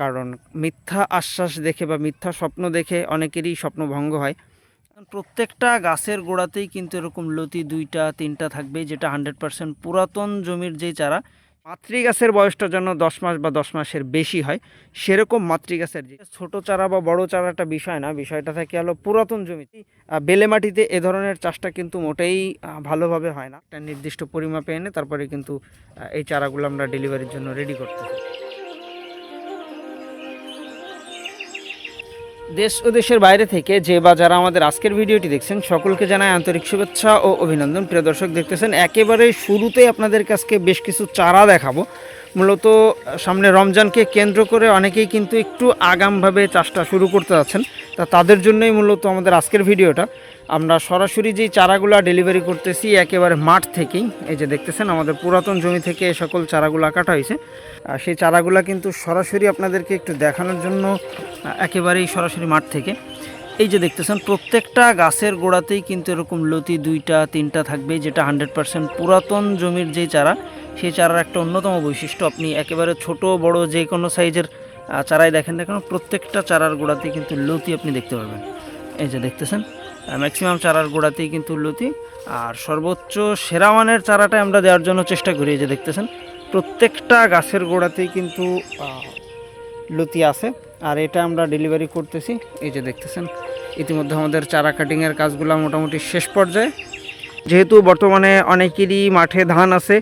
কারণ মিথ্যা আশ্বাস দেখে বা মিথ্যা স্বপ্ন দেখে অনেকেরই স্বপ্ন ভঙ্গ হয়। প্রত্যেকটা গাছের গোড়াতেই কিন্তু এরকম লতি দুইটা, তিনটা থাকবে, যেটা হান্ড্রেড পার্সেন্ট পুরাতন জমির যেই চারা মাতৃ গাছের বয়সটা যেন দশ মাস বা দশ মাসের বেশি হয়, সেরকম মাতৃগাছের যে ছোট চারা বা বড় চারাটা বিষয় না, বিষয়টা থাকে হলো পুরাতন জমি। বেলে মাটিতে এ ধরনের চাষটা কিন্তু মোটেই ভালোভাবে হয় না। একটা নির্দিষ্ট পরিমাপে এনে তারপরে কিন্তু এই চারাগুলো আমরা ডেলিভারির জন্য রেডি করতে দেশ ও দেশের বাইরে থেকে যে বা যারা আমাদের আজকের ভিডিওটি দেখছেন, সকলকে জানাই আন্তরিক শুভেচ্ছা ও অভিনন্দন। প্রিয় দর্শক দেখতেছেন, একেবারে শুরুতেই আপনাদের কাছকে বেশ কিছু চারা দেখাবো। মূলত সামনে রমজানকে কেন্দ্র করে অনেকেই কিন্তু একটু আগামভাবে চাষটা শুরু করতে যাচ্ছেন। তা তাদের জন্যই মূলত আমাদের আজকের ভিডিওটা। আমরা সরাসরি যেই চারাগুলো ডেলিভারি করতেছি একেবারে মাঠ থেকেই, এই যে দেখতেছেন আমাদের পুরাতন জমি থেকে এই সকল চারাগুলো কাটা হয়েছে। আর সেই চারাগুলো কিন্তু সরাসরি আপনাদেরকে একটু দেখানোর জন্য একেবারেই সরাসরি মাঠ থেকে। এই যে দেখতেছেন, প্রত্যেকটা গাছের গোড়াতেই কিন্তু এরকম লতি দুইটা, তিনটা থাকবে, যেটা হান্ড্রেড পারসেন্ট পুরাতন জমির যেই চারা, সেই চারার একটা অন্যতম বৈশিষ্ট্য। আপনি একেবারে ছোট, বড় যে কোনো সাইজের চারাই দেখেন না কেন, প্রত্যেকটা চারার গোড়াতেই কিন্তু লতি আপনি দেখতে পাবেন। এই যে দেখতেছেন ম্যাক্সিমাম চারার গোড়াতেই কিন্তু লতি আর সর্বোচ্চ সেরা মানের চারাটা আমরা দেওয়ার জন্য চেষ্টা করি যে দেখতেছেন। প্রত্যেকটা গাছের গোড়াতেই কিন্তু লতি আছে। আর এটা আমরা ডেলিভারি করতেছি, এই যে দেখতেছেন। ইতিমধ্যে আমাদের চারা কাটিংয়ের কাজগুলো মোটামুটি শেষ পর্যায়ে। যেহেতু বর্তমানে অনেকেরই মাঠে ধান আছে,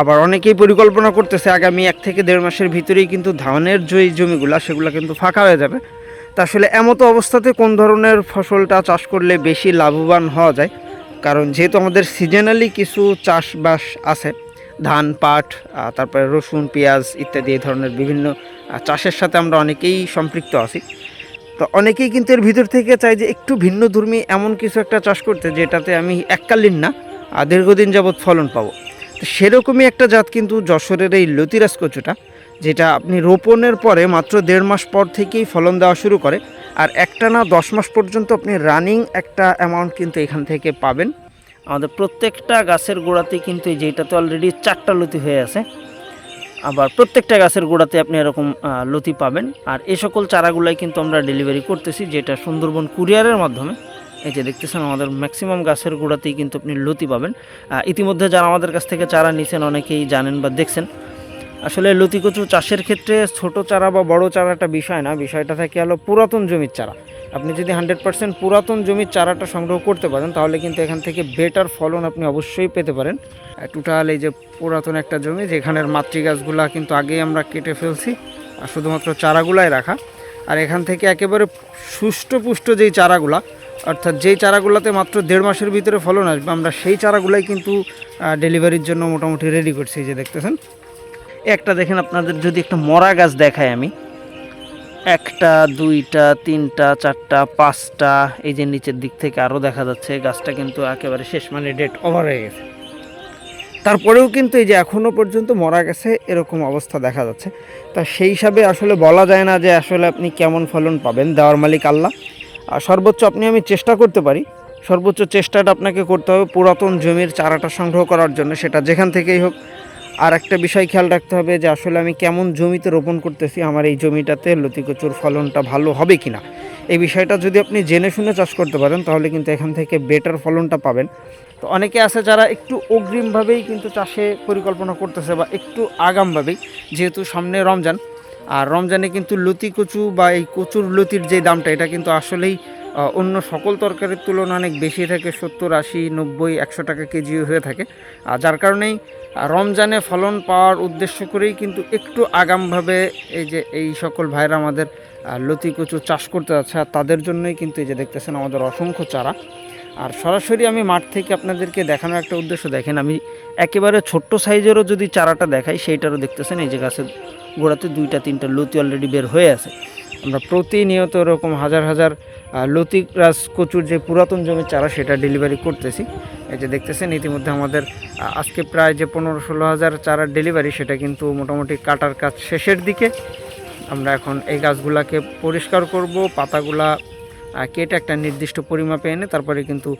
আবার অনেকেই পরিকল্পনা করতেছে আগামী এক থেকে দেড় মাসের ভিতরেই কিন্তু ধানের যে জমিগুলো, সেগুলো কিন্তু ফাঁকা হয়ে যাবে। তা আসলে এমতো অবস্থাতে কোন ধরনের ফসলটা চাষ করলে বেশি লাভবান হওয়া যায়? কারণ যেহেতু আমাদের সিজনালি কিছু চাষবাস আছে, ধান, পাট তারপরে রসুন, পেঁয়াজ ইত্যাদি এই ধরনের বিভিন্ন চাষের সাথে আমরা অনেকেই সম্পৃক্ত আছি। তো অনেকেই কিন্তু এর ভিতর থেকে চাই যে একটু ভিন্ন ধর্মী এমন কিছু একটা চাষ করতে যেটাতে আমি এককালীন না দীর্ঘদিন যাবৎ ফলন পাবো। তো সেরকমই একটা জাত কিন্তু যশোরের এই লতিরাজ কচুটা। যেটা আপনি রোপণের পরে মাত্র দেড় মাস পর থেকেই ফলন দেওয়া শুরু করে, আর একটা না দশ মাস পর্যন্ত আপনি রানিং একটা অ্যামাউন্ট কিন্তু এখান থেকে পাবেন। আমাদের প্রত্যেকটা গাছের গোড়াতে কিন্তু এই যেটাতে অলরেডি চারটা লতি হয়ে আছে, আবার প্রত্যেকটা গাছের গোড়াতে আপনি এরকম লতি পাবেন। আর এই সকল চারাগুলাই কিন্তু আমরা ডেলিভারি করতেছি, যেটা সুন্দরবন কুরিয়ারের মাধ্যমে। এই যে দেখতেছেন আমাদের ম্যাক্সিমাম গাছের গোড়াতেই কিন্তু আপনি লতি পাবেন। ইতিমধ্যে যারা আমাদের কাছ থেকে চারা নিছেন, অনেকেই জানেন বা দেখছেন। আসলে লতিকচু চাষের ক্ষেত্রে ছোট চারা বা বড় চারাটা বিষয় না, বিষয়টা থাকে হলো পুরাতন জমির চারা। আপনি যদি হান্ড্রেড পার্সেন্ট পুরাতন জমির চারাটা সংগ্রহ করতে পারেন, তাহলে কিন্তু এখান থেকে বেটার ফলন আপনি অবশ্যই পেতে পারেন। টোটাল এই যে পুরাতন একটা জমি, যেখানের মাতৃ গাছগুলা কিন্তু আগেই আমরা কেটে ফেলছি, আর শুধুমাত্র চারাগুলাই রাখা। আর এখান থেকে একেবারে সুষ্ঠু পুষ্ট যেই চারাগুলা, অর্থাৎ যেই চারাগুলোতে মাত্র দেড় মাসের ভিতরে ফলন আসবে, আমরা সেই চারাগুলাই কিন্তু ডেলিভারির জন্য মোটামুটি রেডি করছি যে দেখতেছেন। একটা দেখেন আপনাদের যদি একটা মরা গাছ দেখাই আমি। একটা, দুইটা, তিনটা, চারটা, পাঁচটা, এই যে নিচের দিক থেকে আরও দেখা যাচ্ছে গাছটা কিন্তু একেবারে শেষ মানে ডেট ওভার হয়ে গেছে। তারপরেও কিন্তু এই যে এখনও পর্যন্ত মরা গেছে, এরকম অবস্থা দেখা যাচ্ছে। তা সেই হিসাবে আসলে বলা যায় না যে আসলে আপনি কেমন ফলন পাবেন, দেওয়ার মালিক আল্লাহ। আর সর্বোচ্চ আপনি আমি চেষ্টা করতে পারি। সর্বোচ্চ চেষ্টাটা আপনাকে করতে হবে পুরাতন জমির চারাটা সংগ্রহ করার জন্য, সেটা যেখান থেকেই হোক। আর একটা বিষয় খেয়াল রাখতে হবে যে আসলে আমি কেমন জমিতে রোপণ করতেছি, আমার এই জমিটাতে লতিকচুর ফলনটা ভালো হবে কি না এই বিষয়টা যদি আপনি জেনে শুনে চাষ করতে পারেন, তাহলে কিন্তু এখান থেকে বেটার ফলনটা পাবেন। তো অনেকে আছে যারা একটু অগ্রিমভাবেই কিন্তু চাষে পরিকল্পনা করতেছে বা একটু আগামভাবেই, যেহেতু সামনে রমজান। আর রমজানে কিন্তু লতি কচু বা এই কচুর লতির যে দামটা, এটা কিন্তু আসলেই অন্য সকল তরকারির তুলনায় অনেক বেশি থাকে, সত্তর, আশি, নব্বই, একশো টাকা কেজি হয়ে থাকে। আর যার কারণেই রমজানে ফলন পাওয়ার উদ্দেশ্য করেই কিন্তু একটু আগামভাবে এই যে এই সকল ভাইরা আমাদের লতি কচু চাষ করতে যাচ্ছে, আর তাদের জন্যই কিন্তু এই যে দেখতেছেন আমাদের অসংখ্য চারা। আর সরাসরি আমি মাঠ থেকে আপনাদেরকে দেখানোর একটা উদ্দেশ্য দেখেন, আমি একেবারে ছোট্ট সাইজেরও যদি চারাটা দেখাই, সেইটারও দেখতেছেন, এই যে গাছের গোড়াতে দুইটা, তিনটা লতি অলরেডি বের হয়ে আছে। আমরা প্রতিনিয়ত এরকম হাজার হাজার আহ, লতি রাজ কচুর যে পুরাতন জমির চারা সেটা ডেলিভারি করতেছি। এই যে দেখতেছেন ইতিমধ্যে আমাদের আজকে প্রায় যে পনেরো ষোলো হাজার চারার ডেলিভারি সেটা কিন্তু মোটামুটি কাটার কাজ শেষের দিকে। আমরা এখন এই গাছগুলাকে পরিষ্কার করব পাতাগুলা কেটে একটা নির্দিষ্ট পরিমাপে এনে তারপরে কিন্তু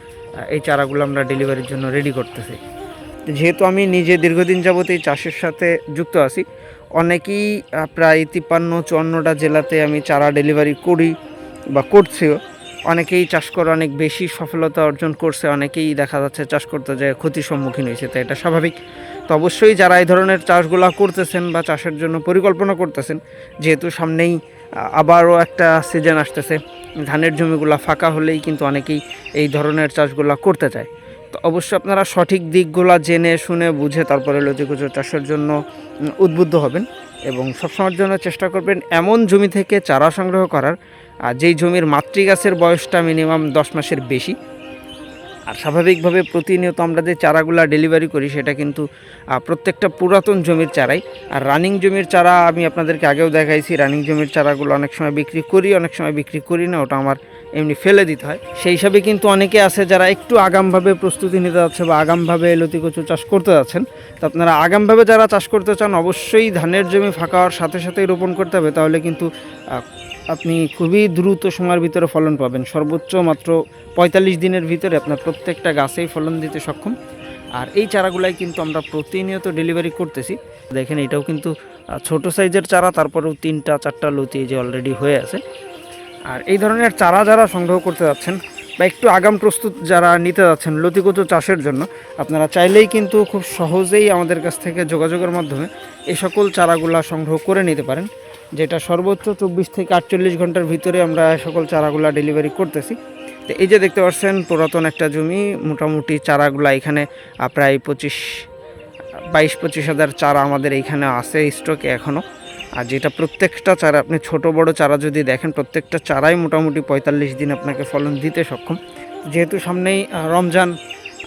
এই চারাগুলো আমরা ডেলিভারির জন্য রেডি করতেছি। যেহেতু আমি নিজে দীর্ঘদিন যাবত এই চাষের সাথে যুক্ত আছি অনেকেই প্রায় তিপ্পান্ন চুয়ান্নটা জেলাতে আমি চারা ডেলিভারি করি। বা করছেও, অনেকেই চাষ করে অনেক বেশি সফলতা অর্জন করছে, অনেকেই দেখা যাচ্ছে চাষ করতে যে ক্ষতির সম্মুখীন হয়েছে, তো এটা স্বাভাবিক। তো অবশ্যই যারা এই ধরনের চাষগুলো করতেছেন বা চাষের জন্য পরিকল্পনা করতেছেন, যেহেতু সামনেই আবারও একটা সিজন আসতেছে, ধানের জমিগুলো ফাঁকা হলেই কিন্তু অনেকেই এই ধরনের চাষগুলো করতে চায়। তো অবশ্যই আপনারা সঠিক দিকগুলো জেনে, শুনে, বুঝে তারপরে লতিকুচো চাষের জন্য উদ্বুদ্ধ হবেন এবং সবসময়ের জন্য চেষ্টা করবেন এমন জমি থেকে চারা সংগ্রহ করার আর যেই জমির মাতৃগাছের বয়সটা মিনিমাম দশ মাসের বেশি। আর স্বাভাবিকভাবে প্রতিনিয়ত আমরা যে চারাগুলা ডেলিভারি করি, সেটা কিন্তু প্রত্যেকটা পুরাতন জমির চারাই। আর রানিং জমির চারা আমি আপনাদেরকে আগেও দেখাইছি, রানিং জমির চারাগুলো অনেক সময় বিক্রি করি, অনেক সময় বিক্রি করি না, ওটা আমার এমনি ফেলে দিতে হয়। সেই হিসাবে কিন্তু অনেকে আছে যারা একটু আগামভাবে প্রস্তুতি নিতে যাচ্ছে বা আগামভাবে লতিকচু চাষ করতে যাচ্ছেন। তো আপনারা আগামভাবে যারা চাষ করতে চান, অবশ্যই ধানের জমি ফাঁকা হওয়ার সাথে সাথেই রোপণ করতে হবে। তাহলে কিন্তু আপনি খুবই দ্রুত সময়ের ভিতরে ফলন পাবেন। সর্বোচ্চ মাত্র পঁয়তাল্লিশ দিনের ভিতরে আপনার প্রত্যেকটা গাছেই ফলন দিতে সক্ষম। আর এই চারাগুলাই কিন্তু আমরা প্রতিনিয়ত ডেলিভারি করতেছি। দেখেন এটাও কিন্তু ছোট সাইজের চারা, তারপরেও তিনটা, চারটা লতি যে অলরেডি হয়ে আছে। আর এই ধরনের চারা যারা সংগ্রহ করতে যাচ্ছেন বা একটু আগাম প্রস্তুত যারা নিতে যাচ্ছেন লতিগত চাষের জন্য, আপনারা চাইলেই কিন্তু খুব সহজেই আমাদের কাছ থেকে যোগাযোগের মাধ্যমে এই সকল চারাগুলা সংগ্রহ করে নিতে পারেন। যেটা সর্বোচ্চ চব্বিশ থেকে আটচল্লিশ ঘণ্টার ভিতরে আমরা সকল চারাগুলা ডেলিভারি করতেছি। তো এই যে দেখতে পাচ্ছেন, পুরাতন একটা জমি, মোটামুটি চারাগুলা এখানে প্রায় পঁচিশ, বাইশ, পঁচিশ হাজার চারা আমাদের এইখানে আছে স্টকে এখনও আর যেটা প্রত্যেকটা চারা, আপনি ছোট, বড় চারা যদি দেখেন, প্রত্যেকটা চারাই মোটামুটি পঁয়তাল্লিশ দিন আপনাকে ফলন দিতে সক্ষম। যেহেতু সামনেই রমজান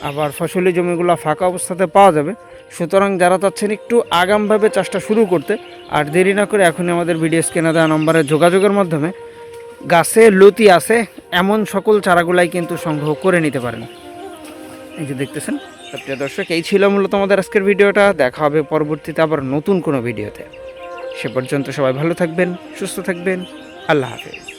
আবার ফসলি জমিগুলো ফাঁকা অবস্থাতে পাওয়া যাবে। সুতরাং যারা চাচ্ছেন একটু আগামভাবে চাষটা শুরু করতে, আর দেরি না করে এখনই আমাদের ভিডিও স্ক্যানে দেওয়া নম্বরে যোগাযোগের মাধ্যমে গাছে লতি আছে, এমন সকল চারাগুলাই কিন্তু সংগ্রহ করে নিতে পারেন। এই যে দেখতেছেন প্রিয় দর্শক, এই ছিল মূলত আমাদের আজকের ভিডিওটা। দেখা হবে পরবর্তীতে আবার নতুন কোনো ভিডিওতে। সে পর্যন্ত সবাই ভালো থাকবেন, সুস্থ থাকবেন। আল্লাহ হাফেজ।